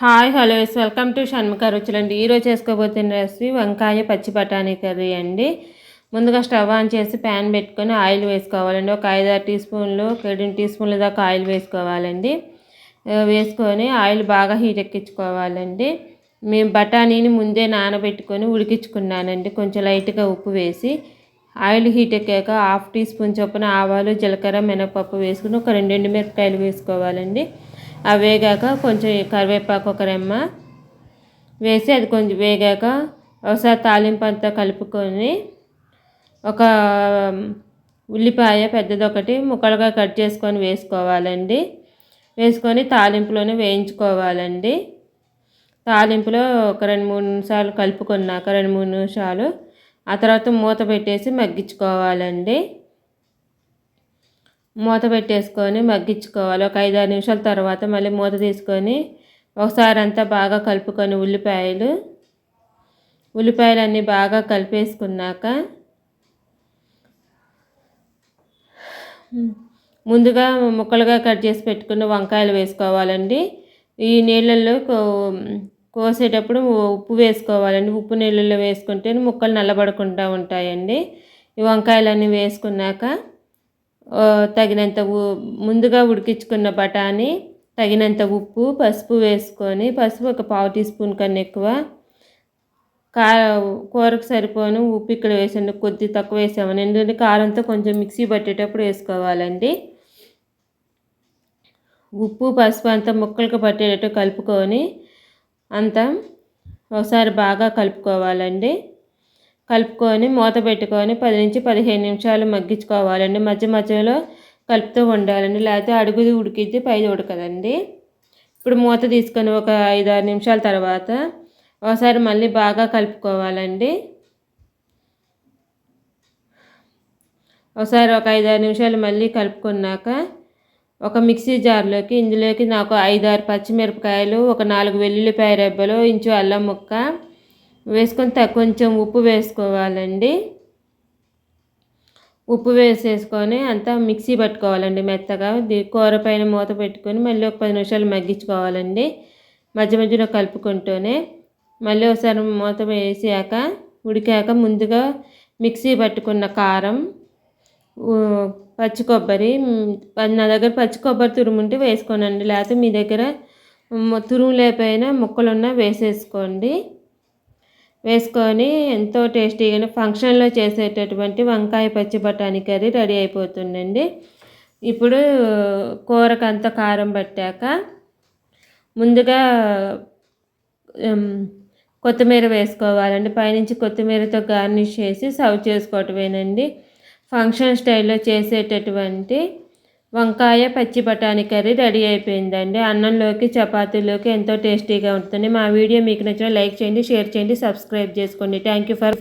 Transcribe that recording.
Hi hello welcome to Shanmukha రుచులండి. ఈరోజు చేసుకోబోతున్న recipe వంకాయ పచ్చి బఠానీ కర్రీ అండి. ముందుగా స్టవ్ ఆన్ చేసి ప్యాన్ పెట్టుకొని ఆయిల్ వేసుకోవాలండి. ఒక ఐదు ఆరు టీ స్పూన్లు రెండు టీ స్పూన్ల దాకా ఆయిల్ వేసుకోవాలండి. వేసుకొని ఆయిల్ బాగా హీట్ ఎక్కించుకోవాలండి. మేము బఠానీని ముందే నానబెట్టుకొని ఉడికించుకున్నానండి. కొంచెం లైట్గా ఉప్పు వేసి ఆయిల్ హీట్ ఎక్కాక హాఫ్ టీ స్పూన్ చొప్పున ఆవాలు జీలకర్ర మినపప్పు వేసుకుని ఒక రెండు ఎండు మిరపకాయలు వేసుకోవాలండి. అవి వేగాక కొంచెం కరివేపాకు ఒక రెమ్మ వేసి అది కొంచెం వేగాక ఒకసారి తాలింపు అంతా కలుపుకొని ఒక ఉల్లిపాయ పెద్దది ఒకటి ముక్కలుగా కట్ చేసుకొని వేసుకోవాలండి. వేసుకొని తాలింపులోనే వేయించుకోవాలండి. తాలింపులో ఒక రెండు మూడు నిమిషాలు కలుపుకున్నాక రెండు మూడు నిమిషాలు ఆ తర్వాత మూత పెట్టేసి మగ్గించుకోవాలండి. మూత పెట్టేసుకొని మగ్గించుకోవాలి. ఒక ఐదు ఆరు నిమిషాల తర్వాత మళ్ళీ మూత తీసుకొని ఒకసారి అంతా బాగా కలుపుకొని ఉల్లిపాయలు ఉల్లిపాయలు అన్నీ బాగా కలిపేసుకున్నాక ముందుగా ముక్కలుగా కట్ చేసి పెట్టుకున్న వంకాయలు వేసుకోవాలండి. ఈ నీళ్ళల్లో కోసేటప్పుడు ఉప్పు వేసుకోవాలండి. ఉప్పు నీళ్ళల్లో వేసుకుంటే ముక్కలు నల్లబడకుండా ఉంటాయండి. ఈ వంకాయలన్నీ వేసుకున్నాక తగినంత ముందుగా ఉడికించుకున్న బఠానీ తగినంత ఉప్పు పసుపు వేసుకొని పసుపు ఒక పావు టీ స్పూన్ కన్నా ఎక్కువ కా కూరకు సరిపోను ఉప్పు ఇక్కడ వేసండి కొద్ది తక్కువ వేసామని. ఎందుకంటే కారంతో కొంచెం మిక్సీ పట్టేటప్పుడు వేసుకోవాలండి. ఉప్పు పసుపు అంతా ముక్కలకు పట్టేటట్టు కలుపుకొని అంతా ఒకసారి బాగా కలుపుకోవాలండి. కలుపుకొని మూత పెట్టుకొని పది నుంచి పదిహేను నిమిషాలు మగ్గించుకోవాలండి. మధ్య మధ్యలో కలుపుతూ ఉండాలండి. లేకపోతే అడుగు ఉడికిద్ది పై ఉడకదండి. ఇప్పుడు మూత తీసుకొని ఒక ఐదు ఆరు నిమిషాల తర్వాత ఒకసారి మళ్ళీ బాగా కలుపుకోవాలండి. ఒకసారి ఒక ఐదు ఆరు నిమిషాలు మళ్ళీ కలుపుకున్నాక ఒక మిక్సీ జార్లోకి ఇందులోకి నాకు ఐదు ఆరు పచ్చిమిరపకాయలు ఒక నాలుగు వెల్లుల్లిపాయ రెబ్బలు ఇంచు అల్లం ముక్క వేసుకొని కొంచెం ఉప్పు వేసుకోవాలండి. ఉప్పు వేసేసుకొని అంతా మిక్సీ పట్టుకోవాలండి మెత్తగా. కూర పైన మూత పెట్టుకొని మళ్ళీ ఒక పది నిమిషాలు మగ్గించుకోవాలండి. మధ్య మధ్యలో కలుపుకుంటూనే మళ్ళీ ఒకసారి మూత వేసాక ఉడికాక ముందుగా మిక్సీ పట్టుకున్న కారం పచ్చి కొబ్బరి నా దగ్గర పచ్చి కొబ్బరి తురుము ఉంటే వేసుకోనండి. లేకపోతే మీ దగ్గర తురుము లేకపోయినా ముక్కలున్నా వేసేసుకోండి. వేసుకొని ఎంతో టేస్టీగా ఫంక్షన్లో చేసేటటువంటి వంకాయ పచ్చి బఠానీ కర్రీ రెడీ అయిపోతుందండి. ఇప్పుడు కూరకు కారం పట్టాక ముందుగా కొత్తిమీర వేసుకోవాలండి. పైనుంచి కొత్తిమీరతో గార్నిష్ చేసి సర్వ్ చేసుకోవటమేనండి. ఫంక్షన్ స్టైల్లో చేసేటటువంటి వంకాయ పచ్చి బఠానీ కర్రీ రెడీ అయిపోయిందండి. అన్నంలోకి చపాతీలోకి ఎంతో టేస్టీగా ఉంటుంది మా వీడియో మీకు నచ్చిన లైక్ చేయండి షేర్ చేయండి సబ్స్క్రైబ్ చేసుకోండి. Thank you for